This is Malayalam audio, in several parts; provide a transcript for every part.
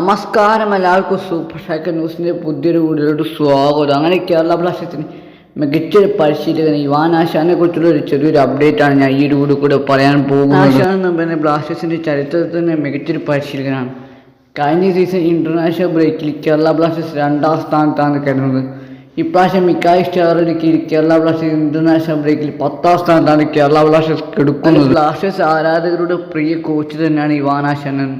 നമസ്കാരം എല്ലാവർക്കും സൂപ്പർ ഷാക്ക് ന്യൂസിന്റെ പുതിയൊരു വീഡിയോയിലോട്ട് സ്വാഗതം. അങ്ങനെ കേരള ബ്ലാസ്റ്റേഴ്സിന് മികച്ചൊരു പരിശീലകൻ ഇവാൻ ആശാനെ കുറിച്ചുള്ള ഒരു ചെറിയൊരു അപ്ഡേറ്റ് ആണ് ഞാൻ ഈ ഒരു വീഡിയോ കൂടെ പറയാൻ പോകുന്നത്. ആശാൻ എന്ന് പറയുന്നത് ബ്ലാസ്റ്റേഴ്സിന്റെ ചരിത്രത്തിൽ തന്നെ മികച്ചൊരു പരിശീലകനാണ്. കഴിഞ്ഞ സീസൺ ഇന്റർനാഷണൽ ബ്രേക്കിൽ കേരള ബ്ലാസ്റ്റേഴ്സ് രണ്ടാം സ്ഥാനത്താണ് കരുതുന്നത് ഇപ്രാവശ്യം മിക്കായി സ്റ്റാറിന് കീഴിൽ കേരള ബ്ലാസ്റ്റേഴ്സ് ഇന്റർനാഷണൽ ബ്രേക്കിൽ പത്താം സ്ഥാനത്താണ് കേരള ബ്ലാസ്റ്റേഴ്സ് കെടുക്കുന്നത്. ബ്ലാസ്റ്റേഴ്സ് ആരാധകരുടെ പ്രിയ കോച്ച് തന്നെയാണ് ഇവാനാശനൻ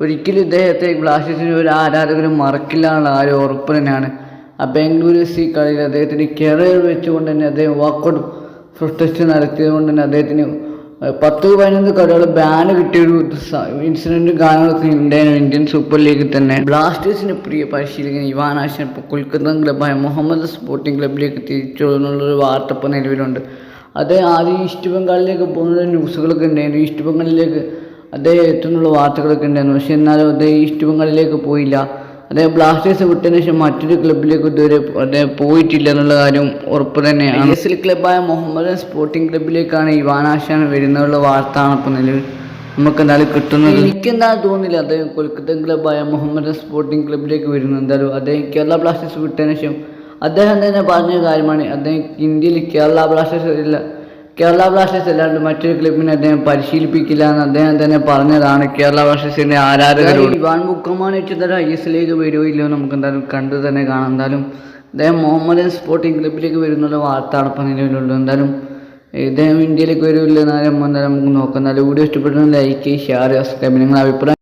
ഒരിക്കലും ഇദ്ദേഹത്തെ ബ്ലാസ്റ്റേഴ്സിന് ഒരു ആരാധകരും മറക്കില്ല എന്നുള്ള ഒരു ഉറപ്പ് തന്നെയാണ്. ആ ബാംഗ്ലൂർ സി കളിയിൽ അദ്ദേഹത്തിന് കരിയർ വെച്ചുകൊണ്ട് തന്നെ അദ്ദേഹം വാക്കൗട്ട് പ്രൊട്ടസ്റ്റ് നടത്തിയത് കൊണ്ട് തന്നെ അദ്ദേഹത്തിന് പത്ത് പതിനൊന്ന് കളികൾ ബാൻ കിട്ടിയൊരു ഇൻസിഡന്റ് കാര്യങ്ങളൊക്കെ ഉണ്ടായിരുന്നു ഇന്ത്യൻ സൂപ്പർ ലീഗിൽ തന്നെ. ബ്ലാസ്റ്റേഴ്സിന് പ്രിയ പരിശീലകൻ ഇവാൻ ആശൻ ഇപ്പോൾ കൊൽക്കത്ത ക്ലബായ മുഹമ്മദ് സ്പോർട്ടിംഗ് ക്ലബിലേക്ക് തിരിച്ചു എന്നുള്ളൊരു വാർത്ത ഇപ്പോൾ നിലവിലുണ്ട്. അദ്ദേഹം ആദ്യം ഈസ്റ്റ് ബംഗാളിലേക്ക് പോകുന്ന ന്യൂസുകളൊക്കെ ഉണ്ടായിരുന്നു. ഈസ്റ്റ് ബംഗാളിലേക്ക് അദ്ദേഹം എത്തുന്നുള്ള വാർത്തകളൊക്കെ ഉണ്ടായിരുന്നു. പക്ഷെ എന്നാലും അദ്ദേഹം ഈസ്റ്റ് ബംഗാളിലേക്ക് പോയില്ല. അദ്ദേഹം ബ്ലാസ്റ്റേഴ്സ് വിട്ടതിന് ശേഷം മറ്റൊരു ക്ലബിലേക്ക് ഇതുവരെ അദ്ദേഹം പോയിട്ടില്ല എന്നുള്ള കാര്യം ഉറപ്പ് തന്നെയാണ്. എസ് എൽ ക്ലബായ മുഹമ്മദ് സ്പോർട്ടിംഗ് ക്ലബിലേക്കാണ് ഇവാനാശാൻ വരുന്നുള്ള വാർത്തയാണ് ഇപ്പോൾ നിലവിൽ നമുക്ക് എന്തായാലും കിട്ടുന്നത്. എനിക്ക് തോന്നില്ല അദ്ദേഹം കൊൽക്കത്ത ക്ലബായ മുഹമ്മദ് സ്പോർട്ടിംഗ് ക്ലബിലേക്ക് വരുന്നു എന്തായാലും അദ്ദേഹം കേരള ബ്ലാസ്റ്റേഴ്സ് വിട്ടതിന് ശേഷം അദ്ദേഹം തന്നെ പറഞ്ഞ കാര്യമാണ്. അദ്ദേഹം ഇന്ത്യയിൽ കേരള ബ്ലാസ്റ്റേഴ്സ് കേരള ബ്ലാസ്റ്റേഴ്സ് അല്ലാണ്ട് മറ്റൊരു ക്ലബിനെ അദ്ദേഹം പരിശീലിപ്പിക്കില്ല എന്ന് അദ്ദേഹം തന്നെ പറഞ്ഞതാണ്. കേരള ബ്ലാസ്റ്റേഴ്സിന്റെ ആരാധകരോട്. ഇവാൻ ബുക്കമാൻ വെച്ചത് ഐ എസ് എല്ലിലേക്ക് വരുമോ ഇല്ലയോ നമുക്ക് എന്തായാലും കണ്ടു തന്നെ കാണാം. എന്തായാലും അദ്ദേഹം മുഹമ്മദ് സ്പോർട്ടിംഗ് ക്ലബിലേക്ക് വരുന്നുള്ള വാർത്തയാണ് ഇപ്പം നിലവിലുള്ളൂ എന്തായാലും ഇദ്ദേഹം ഇന്ത്യയിലേക്ക് വരുമില്ല എന്നാലും എന്തായാലും നമുക്ക് നോക്കാം. എന്തായാലും വീഡിയോ ഇഷ്ടപ്പെട്ടെങ്കിൽ ലൈക്ക് ഷെയർ സബ്സ്ക്രൈബ് നിങ്ങളുടെ അഭിപ്രായം